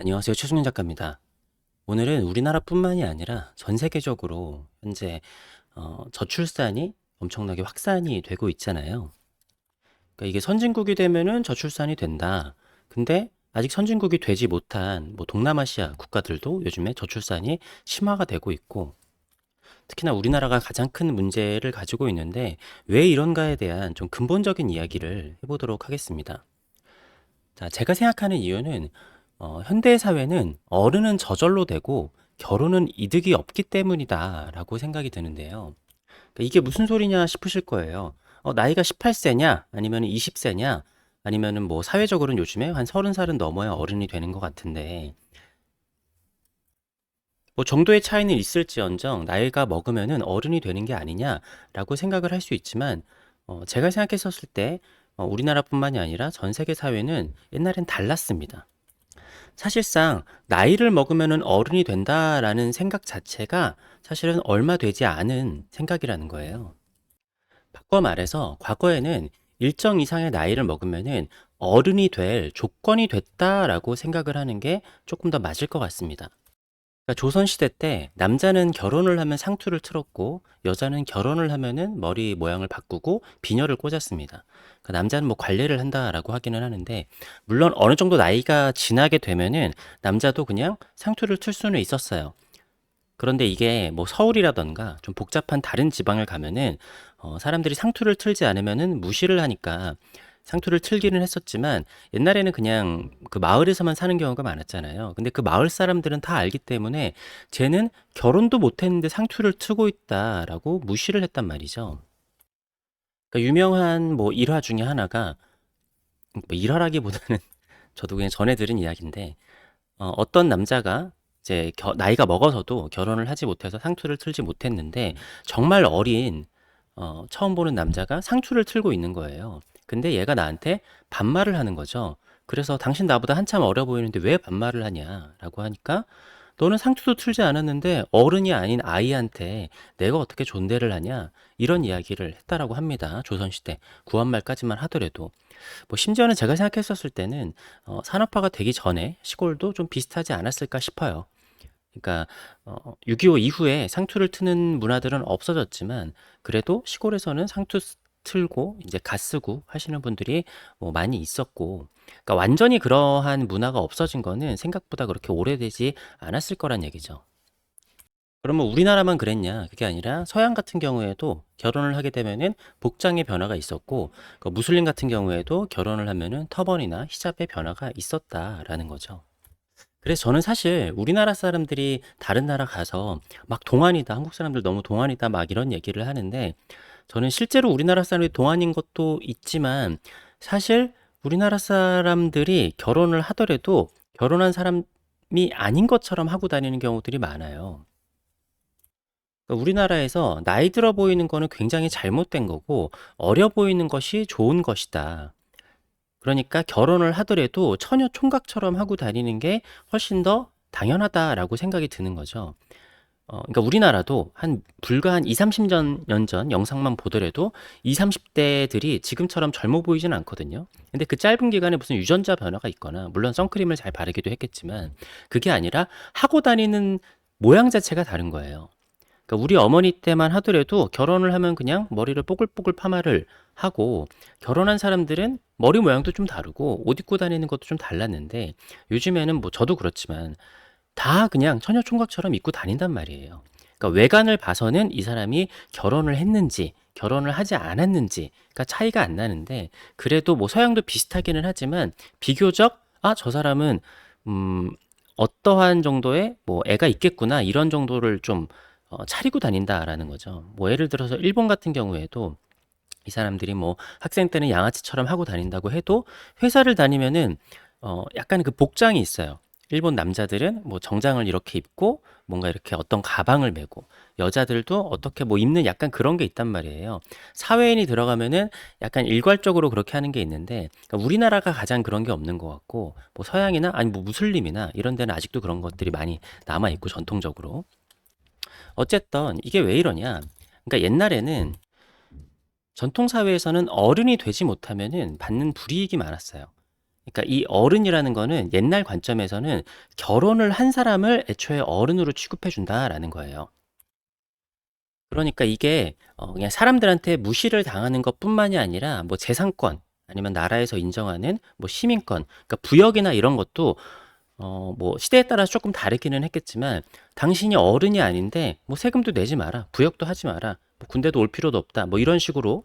안녕하세요. 최승윤 작가입니다. 오늘은 우리나라뿐만이 아니라 전 세계적으로 현재 어, 저출산이 엄청나게 확산이 되고 있잖아요. 그러니까 이게 선진국이 되면은 저출산이 된다. 근데 아직 선진국이 되지 못한 뭐 동남아시아 국가들도 요즘에 저출산이 심화가 되고 있고 특히나 우리나라가 가장 큰 문제를 가지고 있는데 왜 이런가에 대한 좀 근본적인 이야기를 해보도록 하겠습니다. 자, 제가 생각하는 이유는 어, 현대 사회는 어른은 저절로 되고 결혼은 이득이 없기 때문이다라고 생각이 드는데요. 그러니까 이게 무슨 소리냐 싶으실 거예요. 어, 나이가 18세냐? 아니면 20세냐? 아니면은 뭐 사회적으로는 요즘에 한 30살은 넘어야 어른이 되는 것 같은데 뭐 정도의 차이는 있을지언정 나이가 먹으면은 어른이 되는 게 아니냐라고 생각을 할 수 있지만 어, 제가 생각했었을 때 어, 우리나라뿐만이 아니라 전 세계 사회는 옛날엔 달랐습니다. 사실상 나이를 먹으면은 어른이 된다라는 생각 자체가 사실은 얼마 되지 않은 생각이라는 거예요. 바꿔 말해서 과거에는 일정 이상의 나이를 먹으면은 어른이 될 조건이 됐다라고 생각을 하는 게 조금 더 맞을 것 같습니다. 그러니까 조선시대 때 남자는 결혼을 하면 상투를 틀었고 여자는 결혼을 하면은 머리 모양을 바꾸고 비녀를 꽂았습니다. 그러니까 남자는 뭐 관례를 한다라고 하기는 하는데 물론 어느 정도 나이가 지나게 되면은 남자도 그냥 상투를 틀 수는 있었어요. 그런데 이게 뭐 서울이라던가 좀 복잡한 다른 지방을 가면은 어, 사람들이 상투를 틀지 않으면은 무시를 하니까 상투를 틀기는 했었지만 옛날에는 그냥 그 마을에서만 사는 경우가 많았잖아요. 근데 그 마을 사람들은 다 알기 때문에 쟤는 결혼도 못 했는데 상투를 트고 있다라고 무시를 했단 말이죠. 그러니까 유명한 뭐 일화 중에 하나가 뭐 일화라기보다는 저도 그냥 전해 들은 이야기인데 어, 어떤 남자가 이제 겨- 나이가 먹어서도 결혼을 하지 못해서 상투를 틀지 못했는데 정말 어린 어, 처음 보는 남자가 상투를 틀고 있는 거예요. 근데 얘가 나한테 반말을 하는 거죠. 그래서 당신 나보다 한참 어려 보이는데 왜 반말을 하냐라고 하니까 너는 상투도 틀지 않았는데 어른이 아닌 아이한테 내가 어떻게 존대를 하냐 이런 이야기를 했다라고 합니다. 조선시대 구한말까지만 하더라도 뭐 심지어는 제가 생각했었을 때는 어, 산업화가 되기 전에 시골도 좀 비슷하지 않았을까 싶어요. 그러니까 어, 6.25 이후에 상투를 트는 문화들은 없어졌지만 그래도 시골에서는 상투 쓰- 틀고 이제 가 쓰고 하시는 분들이 뭐 많이 있었고 그러니까 완전히 그러한 문화가 없어진 거는 생각보다 그렇게 오래되지 않았을 거란 얘기죠. 그러면 우리나라만 그랬냐? 그게 아니라 서양 같은 경우에도 결혼을 하게 되면은 복장의 변화가 있었고 그 무슬림 같은 경우에도 결혼을 하면은 터번이나 히잡의 변화가 있었다라는 거죠. 그래서 저는 사실 우리나라 사람들이 다른 나라 가서 막 동안이다, 한국 사람들 너무 동안이다, 막 이런 얘기를 하는데 저는 실제로 우리나라 사람이 동안인 것도 있지만 사실 우리나라 사람들이 결혼을 하더라도 결혼한 사람이 아닌 것처럼 하고 다니는 경우들이 많아요. 그러니까 우리나라에서 나이 들어 보이는 거는 굉장히 잘못된 거고 어려 보이는 것이 좋은 것이다. 그러니까 결혼을 하더라도 처녀 총각처럼 하고 다니는 게 훨씬 더 당연하다라고 생각이 드는 거죠. 어, 그러니까 우리나라도 한 불과 한 2, 30년 전 영상만 보더라도 20, 30대들이 지금처럼 젊어 보이진 않거든요. 근데 그 짧은 기간에 무슨 유전자 변화가 있거나 물론 선크림을 잘 바르기도 했겠지만 그게 아니라 하고 다니는 모양 자체가 다른 거예요. 그러니까 우리 어머니 때만 하더라도 결혼을 하면 그냥 머리를 뽀글뽀글 파마를 하고 결혼한 사람들은 머리 모양도 좀 다르고 옷 입고 다니는 것도 좀 달랐는데 요즘에는 뭐 저도 그렇지만 다 그냥 처녀 총각처럼 입고 다닌단 말이에요. 그러니까 외관을 봐서는 이 사람이 결혼을 했는지 결혼을 하지 않았는지가 차이가 안 나는데 그래도 뭐 서양도 비슷하기는 하지만 비교적 아, 저 사람은 음 어떠한 정도의 뭐 애가 있겠구나 이런 정도를 좀 어, 차리고 다닌다라는 거죠. 뭐 예를 들어서 일본 같은 경우에도 이 사람들이 뭐 학생 때는 양아치처럼 하고 다닌다고 해도 회사를 다니면은 어 약간 그 복장이 있어요. 일본 남자들은 뭐 정장을 이렇게 입고 뭔가 이렇게 어떤 가방을 메고 여자들도 어떻게 뭐 입는 약간 그런 게 있단 말이에요. 사회인이 들어가면은 약간 일괄적으로 그렇게 하는 게 있는데 그러니까 우리나라가 가장 그런 게 없는 것 같고 뭐 서양이나 아니 뭐 무슬림이나 이런 데는 아직도 그런 것들이 많이 남아 있고 전통적으로 어쨌든 이게 왜 이러냐? 그러니까 옛날에는 전통 사회에서는 어른이 되지 못하면은 받는 불이익이 많았어요. 그러니까 이 어른이라는 거는 옛날 관점에서는 결혼을 한 사람을 애초에 어른으로 취급해 준다라는 거예요. 그러니까 이게 어 그냥 사람들한테 무시를 당하는 것뿐만이 아니라 뭐 재산권 아니면 나라에서 인정하는 뭐 시민권 그러니까 부역이나 이런 것도 어 뭐 시대에 따라서 조금 다르기는 했겠지만 당신이 어른이 아닌데 뭐 세금도 내지 마라. 부역도 하지 마라. 뭐 군대도 올 필요도 없다. 뭐 이런 식으로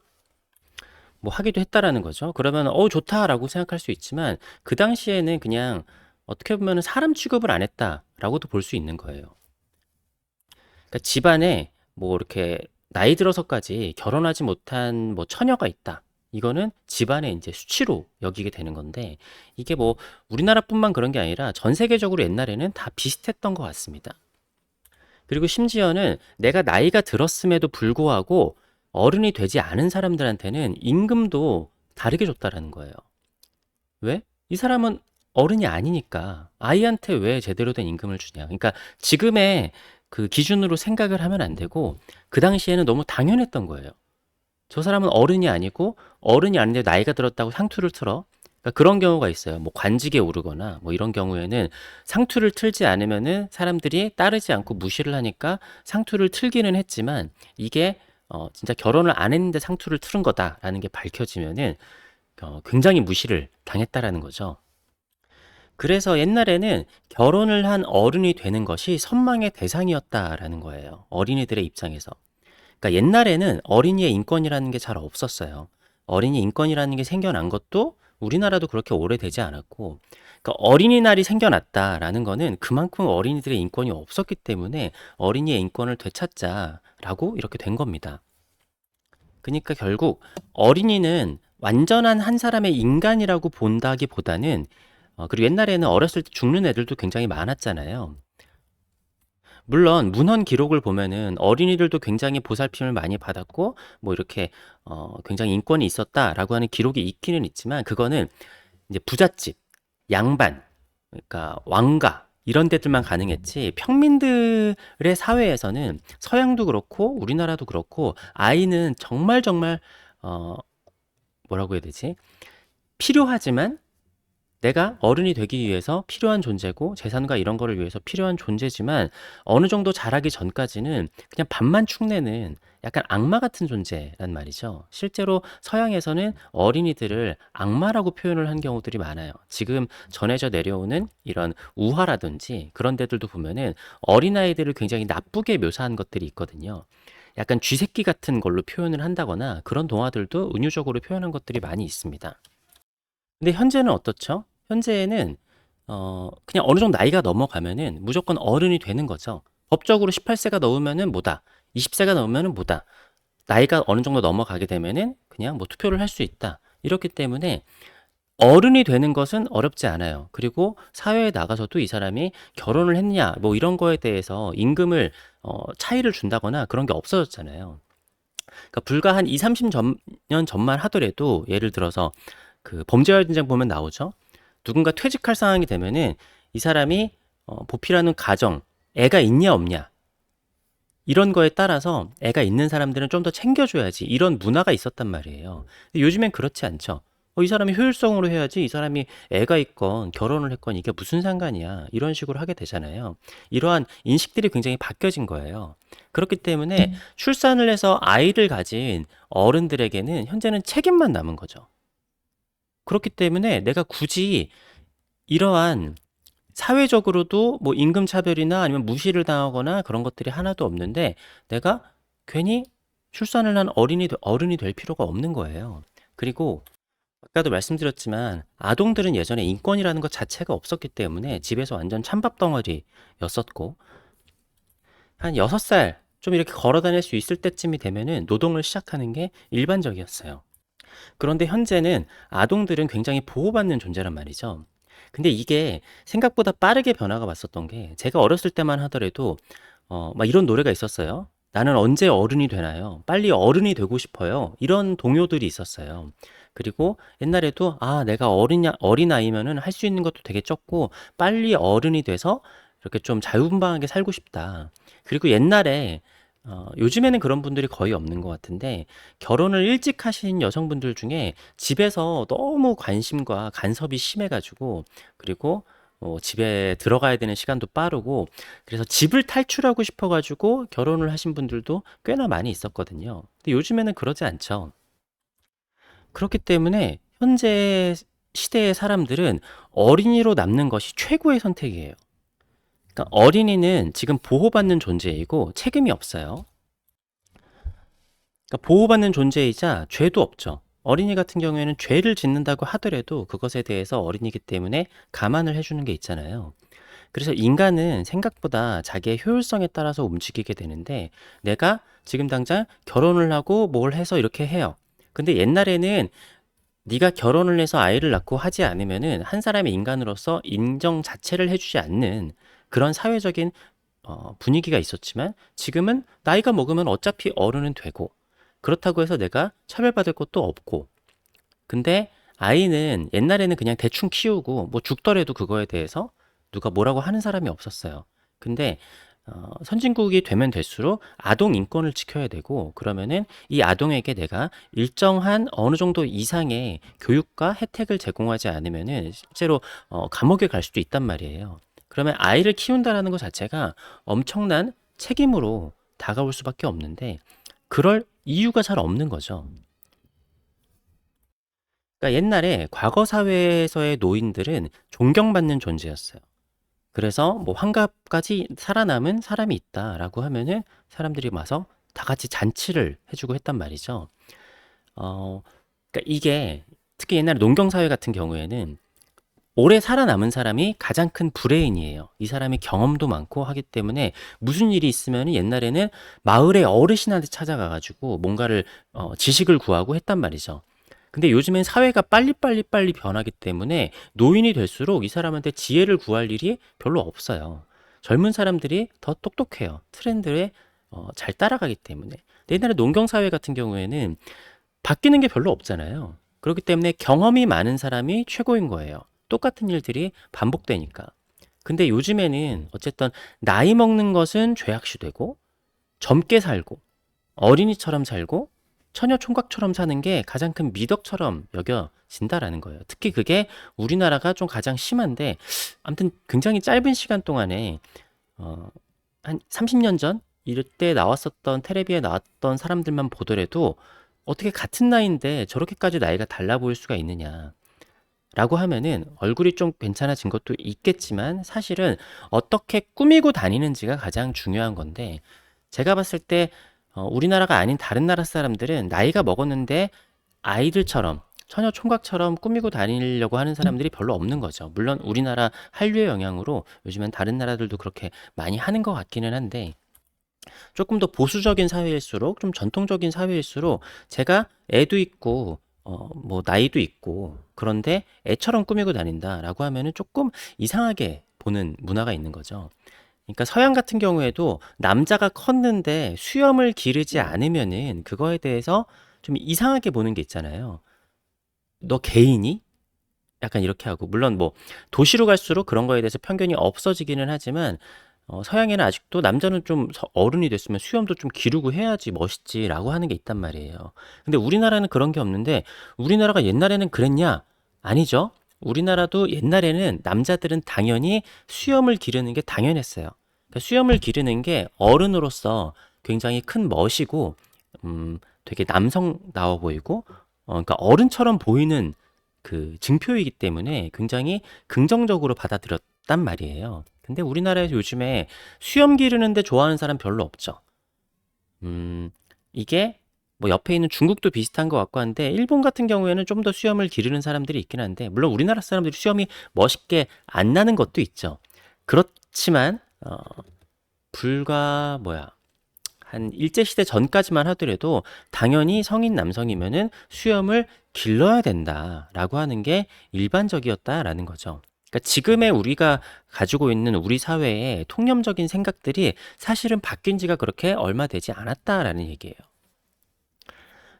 뭐 하기도 했다라는 거죠. 그러면 어 좋다라고 생각할 수 있지만 그 당시에는 그냥 어떻게 보면은 사람 취급을 안 했다라고도 볼 수 있는 거예요. 그러니까 집안에 뭐 이렇게 나이 들어서까지 결혼하지 못한 뭐 처녀가 있다. 이거는 집안의 이제 수치로 여기게 되는 건데 이게 뭐 우리나라뿐만 그런 게 아니라 전 세계적으로 옛날에는 다 비슷했던 것 같습니다. 그리고 심지어는 내가 나이가 들었음에도 불구하고 어른이 되지 않은 사람들한테는 임금도 다르게 줬다라는 거예요. 왜? 이 사람은 어른이 아니니까 아이한테 왜 제대로 된 임금을 주냐. 그러니까 지금의 그 기준으로 생각을 하면 안 되고 그 당시에는 너무 당연했던 거예요. 저 사람은 어른이 아니고 어른이 아닌데 나이가 들었다고 상투를 틀어. 그러니까 그런 경우가 있어요. 뭐 관직에 오르거나 뭐 이런 경우에는 상투를 틀지 않으면은 사람들이 따르지 않고 무시를 하니까 상투를 틀기는 했지만 이게 어 진짜 결혼을 안 했는데 상투를 틀은 거다라는 게 밝혀지면은 어 굉장히 무시를 당했다라는 거죠. 그래서 옛날에는 결혼을 한 어른이 되는 것이 선망의 대상이었다라는 거예요. 어린이들의 입장에서. 그러니까 옛날에는 어린이의 인권이라는 게 잘 없었어요. 어린이 인권이라는 게 생겨난 것도 우리나라도 그렇게 오래되지 않았고, 그러니까 어린이날이 생겨났다라는 거는 그만큼 어린이들의 인권이 없었기 때문에 어린이의 인권을 되찾자라고 이렇게 된 겁니다. 그러니까 결국 어린이는 완전한 한 사람의 인간이라고 본다기보다는 어, 그리고 옛날에는 어렸을 때 죽는 애들도 굉장히 많았잖아요. 물론 문헌 기록을 보면은 어린이들도 굉장히 보살핌을 많이 받았고 뭐 이렇게 어 굉장히 인권이 있었다라고 하는 기록이 있기는 있지만 그거는 이제 부잣집, 양반, 그러니까 왕가 이런 데들만 가능했지 평민들의 사회에서는 서양도 그렇고 우리나라도 그렇고 아이는 정말 정말 어 뭐라고 해야 되지? 필요하지만 내가 어른이 되기 위해서 필요한 존재고 재산과 이런 거를 위해서 필요한 존재지만 어느 정도 자라기 전까지는 그냥 밥만 축내는 약간 악마 같은 존재란 말이죠. 실제로 서양에서는 어린이들을 악마라고 표현을 한 경우들이 많아요. 지금 전해져 내려오는 이런 우화라든지 그런 데들도 보면은 어린아이들을 굉장히 나쁘게 묘사한 것들이 있거든요. 약간 쥐새끼 같은 걸로 표현을 한다거나 그런 동화들도 은유적으로 표현한 것들이 많이 있습니다. 근데 현재는 어떻죠? 현재에는 어 그냥 어느 정도 나이가 넘어가면은 무조건 어른이 되는 거죠. 법적으로 18세가 넘으면은 뭐다. 20세가 넘으면은 뭐다. 나이가 어느 정도 넘어가게 되면은 그냥 뭐 투표를 할 수 있다. 이렇기 때문에 어른이 되는 것은 어렵지 않아요. 그리고 사회에 나가서도 이 사람이 결혼을 했냐, 뭐 이런 거에 대해서 임금을 어 차이를 준다거나 그런 게 없어졌잖아요. 그러니까 불과 한 2-30 전, 년 전만 하더라도 예를 들어서 그 범죄와 전쟁 보면 나오죠. 누군가 퇴직할 상황이 되면은 이 사람이 어, 보필하는 가정, 애가 있냐 없냐 이런 거에 따라서 애가 있는 사람들은 좀 더 챙겨줘야지 이런 문화가 있었단 말이에요. 요즘엔 그렇지 않죠. 어, 이 사람이 효율성으로 해야지 이 사람이 애가 있건 결혼을 했건 이게 무슨 상관이야 이런 식으로 하게 되잖아요. 이러한 인식들이 굉장히 바뀌어진 거예요. 그렇기 때문에 출산을 해서 아이를 가진 어른들에게는 현재는 책임만 남은 거죠. 그렇기 때문에 내가 굳이 이러한 사회적으로도 뭐 임금 차별이나 아니면 무시를 당하거나 그런 것들이 하나도 없는데 내가 괜히 출산을 한 어린이 어른이 될 필요가 없는 거예요. 그리고 아까도 말씀드렸지만 아동들은 예전에 인권이라는 것 자체가 없었기 때문에 집에서 완전 찬밥 덩어리였었고 한 6살 좀 이렇게 걸어 다닐 수 있을 때쯤이 되면은 노동을 시작하는 게 일반적이었어요. 그런데 현재는 아동들은 굉장히 보호받는 존재란 말이죠. 근데 이게 생각보다 빠르게 변화가 왔었던 게 제가 어렸을 때만 하더라도 어, 막 이런 노래가 있었어요. 나는 언제 어른이 되나요? 빨리 어른이 되고 싶어요. 이런 동요들이 있었어요. 그리고 옛날에도 아, 내가 어린 어린아이면은 할 수 있는 것도 되게 적고 빨리 어른이 돼서 이렇게 좀 자유분방하게 살고 싶다. 그리고 옛날에 어, 요즘에는 그런 분들이 거의 없는 것 같은데 결혼을 일찍 하신 여성분들 중에 집에서 너무 관심과 간섭이 심해가지고 그리고 어, 집에 들어가야 되는 시간도 빠르고 그래서 집을 탈출하고 싶어가지고 결혼을 하신 분들도 꽤나 많이 있었거든요. 근데 요즘에는 그러지 않죠. 그렇기 때문에 현재 시대의 사람들은 어린이로 남는 것이 최고의 선택이에요. 그러니까 어린이는 지금 보호받는 존재이고 책임이 없어요. 그러니까 보호받는 존재이자 죄도 없죠. 어린이 같은 경우에는 죄를 짓는다고 하더라도 그것에 대해서 어린이기 때문에 감안을 해주는 게 있잖아요. 그래서 인간은 생각보다 자기의 효율성에 따라서 움직이게 되는데 내가 지금 당장 결혼을 하고 뭘 해서 이렇게 해요. 근데 옛날에는 네가 결혼을 해서 아이를 낳고 하지 않으면은 한 사람의 인간으로서 인정 자체를 해주지 않는 그런 사회적인 어, 분위기가 있었지만 지금은 나이가 먹으면 어차피 어른은 되고 그렇다고 해서 내가 차별받을 것도 없고 근데 아이는 옛날에는 그냥 대충 키우고 뭐 죽더라도 그거에 대해서 누가 뭐라고 하는 사람이 없었어요. 근데 어, 선진국이 되면 될수록 아동 인권을 지켜야 되고 그러면은 이 아동에게 내가 일정한 어느 정도 이상의 교육과 혜택을 제공하지 않으면은 실제로 어, 감옥에 갈 수도 있단 말이에요. 그러면 아이를 키운다라는 것 자체가 엄청난 책임으로 다가올 수밖에 없는데 그럴 이유가 잘 없는 거죠. 그러니까 옛날에 과거 사회에서의 노인들은 존경받는 존재였어요. 그래서 뭐 환갑까지 살아남은 사람이 있다라고 하면은 사람들이 와서 다 같이 잔치를 해주고 했단 말이죠. 어, 그러니까 이게 특히 옛날 농경 사회 같은 경우에는 오래 살아남은 사람이 가장 큰 브레인이에요. 이 사람이 경험도 많고 하기 때문에 무슨 일이 있으면 옛날에는 마을의 어르신한테 찾아가가지고 뭔가를 어, 지식을 구하고 했단 말이죠. 근데 요즘엔 사회가 빨리빨리 빨리 변하기 때문에 노인이 될수록 이 사람한테 지혜를 구할 일이 별로 없어요. 젊은 사람들이 더 똑똑해요. 트렌드에 어, 잘 따라가기 때문에. 옛날에 농경 사회 같은 경우에는 바뀌는 게 별로 없잖아요. 그렇기 때문에 경험이 많은 사람이 최고인 거예요. 똑같은 일들이 반복되니까. 근데 요즘에는 어쨌든 나이 먹는 것은 죄악시 되고 젊게 살고 어린이처럼 살고 처녀 총각처럼 사는 게 가장 큰 미덕처럼 여겨진다라는 거예요. 특히 그게 우리나라가 좀 가장 심한데 아무튼 굉장히 짧은 시간 동안에 어, 한 30년 전 이럴 때 나왔었던 텔레비에 나왔던 사람들만 보더라도 어떻게 같은 나이인데 저렇게까지 나이가 달라 보일 수가 있느냐. 라고 하면은 얼굴이 좀 괜찮아진 것도 있겠지만 사실은 어떻게 꾸미고 다니는지가 가장 중요한 건데 제가 봤을 때 어, 우리나라가 아닌 다른 나라 사람들은 나이가 먹었는데 아이들처럼 처녀 총각처럼 꾸미고 다니려고 하는 사람들이 별로 없는 거죠. 물론 우리나라 한류의 영향으로 요즘엔 다른 나라들도 그렇게 많이 하는 것 같기는 한데 조금 더 보수적인 사회일수록 좀 전통적인 사회일수록 제가 애도 있고 어, 뭐 나이도 있고 그런데 애처럼 꾸미고 다닌다라고 하면은 조금 이상하게 보는 문화가 있는 거죠. 그러니까 서양 같은 경우에도 남자가 컸는데 수염을 기르지 않으면은 그거에 대해서 좀 이상하게 보는 게 있잖아요. 너 개인이? 약간 이렇게 하고 물론 뭐 도시로 갈수록 그런 거에 대해서 편견이 없어지기는 하지만 어, 서양에는 아직도 남자는 좀 서- 어른이 됐으면 수염도 좀 기르고 해야지 멋있지라고 하는 게 있단 말이에요. 근데 우리나라는 그런 게 없는데 우리나라가 옛날에는 그랬냐? 아니죠. 우리나라도 옛날에는 남자들은 당연히 수염을 기르는 게 당연했어요. 그러니까 수염을 기르는 게 어른으로서 굉장히 큰 멋이고, 음, 되게 남성다워 보이고, 어, 그러니까 어른처럼 보이는 그 증표이기 때문에 굉장히 긍정적으로 받아들였 단 말이에요. 근데 우리나라에서 요즘에 수염 기르는데 좋아하는 사람 별로 없죠. 음, 이게 뭐 옆에 있는 중국도 비슷한 것 같고 한데 일본 같은 경우에는 좀 더 수염을 기르는 사람들이 있긴 한데 물론 우리나라 사람들이 수염이 멋있게 안 나는 것도 있죠. 그렇지만 어, 불과 뭐야 한 일제 시대 전까지만 하더라도 당연히 성인 남성이면은 수염을 길러야 된다라고 하는 게 일반적이었다라는 거죠. 그러니까 지금의 우리가 가지고 있는 우리 사회의 통념적인 생각들이 사실은 바뀐 지가 그렇게 얼마 되지 않았다라는 얘기예요.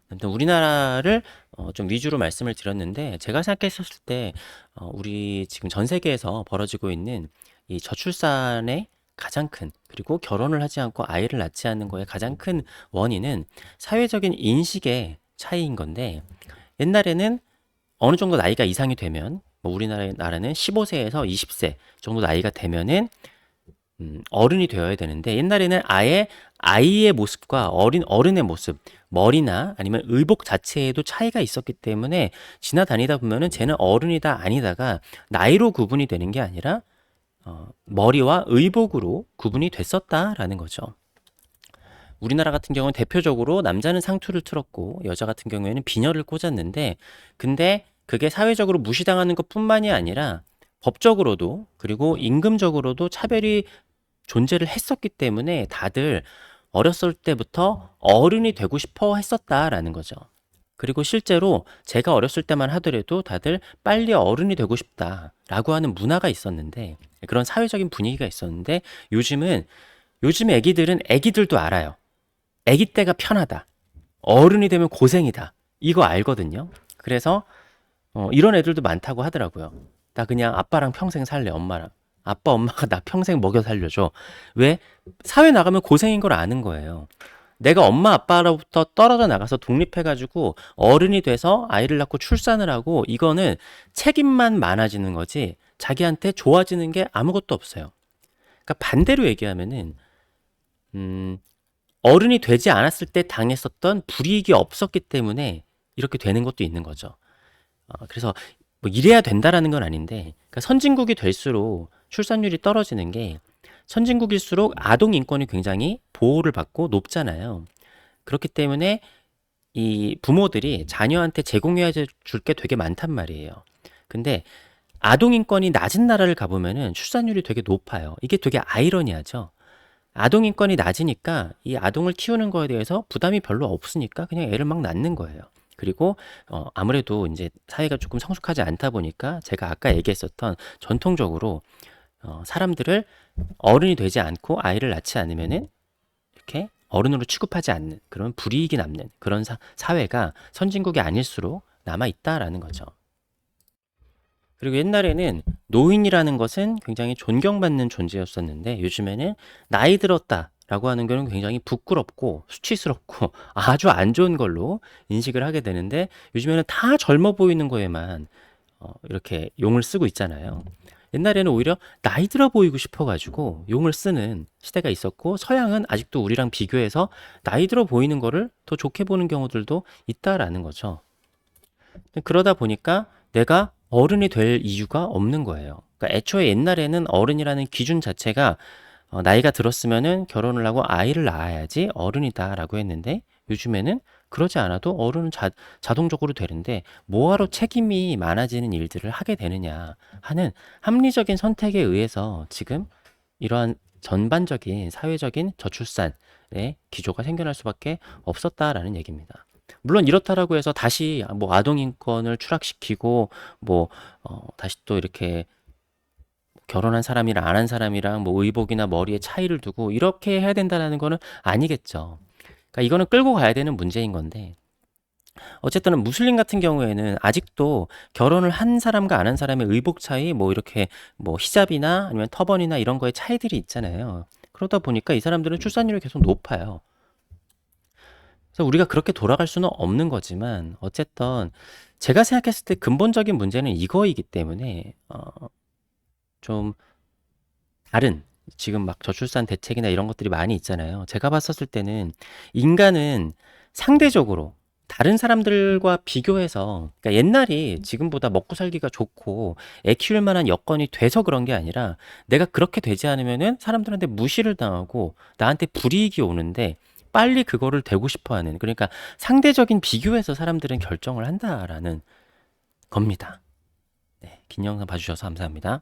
아무튼 우리나라를 어, 좀 위주로 말씀을 드렸는데 제가 생각했었을 때 어, 우리 지금 전 세계에서 벌어지고 있는 이 저출산의 가장 큰 그리고 결혼을 하지 않고 아이를 낳지 않는 거의 가장 큰 원인은 사회적인 인식의 차이인 건데 옛날에는 어느 정도 나이가 이상이 되면 뭐 우리나라의 나라는 15세에서 20세 정도 나이가 되면은 음, 어른이 되어야 되는데 옛날에는 아예 아이의 모습과 어린 어른의 모습, 머리나 아니면 의복 자체에도 차이가 있었기 때문에 지나다니다 보면은 쟤는 어른이다 아니다가 나이로 구분이 되는 게 아니라 어, 머리와 의복으로 구분이 됐었다라는 거죠. 우리나라 같은 경우는 대표적으로 남자는 상투를 틀었고 여자 같은 경우에는 비녀를 꽂았는데 근데 그게 사회적으로 무시당하는 것뿐만이 아니라 법적으로도 그리고 임금적으로도 차별이 존재를 했었기 때문에 다들 어렸을 때부터 어른이 되고 싶어 했었다라는 거죠. 그리고 실제로 제가 어렸을 때만 하더라도 다들 빨리 어른이 되고 싶다라고 하는 문화가 있었는데 그런 사회적인 분위기가 있었는데 요즘은 요즘 애기들은 애기들도 알아요. 애기 때가 편하다. 어른이 되면 고생이다. 이거 알거든요. 그래서 어, 이런 애들도 많다고 하더라고요. 나 그냥 아빠랑 평생 살래, 엄마랑. 아빠, 엄마가 나 평생 먹여 살려줘. 왜? 사회 나가면 고생인 걸 아는 거예요. 내가 엄마, 아빠로부터 떨어져 나가서 독립해가지고 어른이 돼서 아이를 낳고 출산을 하고 이거는 책임만 많아지는 거지 자기한테 좋아지는 게 아무것도 없어요. 그러니까 반대로 얘기하면은, 음, 어른이 되지 않았을 때 당했었던 불이익이 없었기 때문에 이렇게 되는 것도 있는 거죠. 어, 그래서 뭐 이래야 된다라는 건 아닌데, 그러니까 선진국이 될수록 출산율이 떨어지는 게 선진국일수록 아동 인권이 굉장히 보호를 받고 높잖아요. 그렇기 때문에 이 부모들이 자녀한테 제공해야 줄 게 되게 많단 말이에요. 근데 아동 인권이 낮은 나라를 가보면은 출산율이 되게 높아요. 이게 되게 아이러니하죠. 아동 인권이 낮으니까 이 아동을 키우는 거에 대해서 부담이 별로 없으니까 그냥 애를 막 낳는 거예요. 그리고 어 아무래도 이제 사회가 조금 성숙하지 않다 보니까 제가 아까 얘기했었던 전통적으로 어 사람들을 어른이 되지 않고 아이를 낳지 않으면은 이렇게 어른으로 취급하지 않는 그런 불이익이 남는 그런 사, 사회가 선진국이 아닐수록 남아 있다라는 거죠. 그리고 옛날에는 노인이라는 것은 굉장히 존경받는 존재였었는데 요즘에는 나이 들었다 라고 하는 거는 굉장히 부끄럽고 수치스럽고 아주 안 좋은 걸로 인식을 하게 되는데 요즘에는 다 젊어 보이는 거에만 어, 이렇게 용을 쓰고 있잖아요. 옛날에는 오히려 나이 들어 보이고 싶어가지고 용을 쓰는 시대가 있었고 서양은 아직도 우리랑 비교해서 나이 들어 보이는 거를 더 좋게 보는 경우들도 있다라는 거죠. 그러다 보니까 내가 어른이 될 이유가 없는 거예요. 그러니까 애초에 옛날에는 어른이라는 기준 자체가 어, 나이가 들었으면은 결혼을 하고 아이를 낳아야지 어른이다라고 했는데 요즘에는 그러지 않아도 어른은 자, 자동적으로 되는데 뭐하러 책임이 많아지는 일들을 하게 되느냐 하는 합리적인 선택에 의해서 지금 이러한 전반적인 사회적인 저출산의 기조가 생겨날 수밖에 없었다라는 얘기입니다. 물론 이렇다라고 해서 다시 뭐 아동 인권을 추락시키고 뭐 어, 다시 또 이렇게 결혼한 사람이랑 안 한 사람이랑 뭐 의복이나 머리에 차이를 두고 이렇게 해야 된다는 거는 아니겠죠. 그러니까 이거는 끌고 가야 되는 문제인 건데 어쨌든 무슬림 같은 경우에는 아직도 결혼을 한 사람과 안 한 사람의 의복 차이 뭐 이렇게 뭐 히잡이나 아니면 터번이나 이런 거에 차이들이 있잖아요. 그러다 보니까 이 사람들은 출산율이 계속 높아요. 그래서 우리가 그렇게 돌아갈 수는 없는 거지만 어쨌든 제가 생각했을 때 근본적인 문제는 이거이기 때문에 어, 좀 다른 지금 막 저출산 대책이나 이런 것들이 많이 있잖아요. 제가 봤었을 때는 인간은 상대적으로 다른 사람들과 비교해서 그러니까 옛날이 지금보다 먹고 살기가 좋고 애 키울 만한 여건이 돼서 그런 게 아니라 내가 그렇게 되지 않으면은 사람들한테 무시를 당하고 나한테 불이익이 오는데 빨리 그거를 되고 싶어 하는 그러니까 상대적인 비교에서 사람들은 결정을 한다라는 겁니다. 네, 긴 영상 봐주셔서 감사합니다.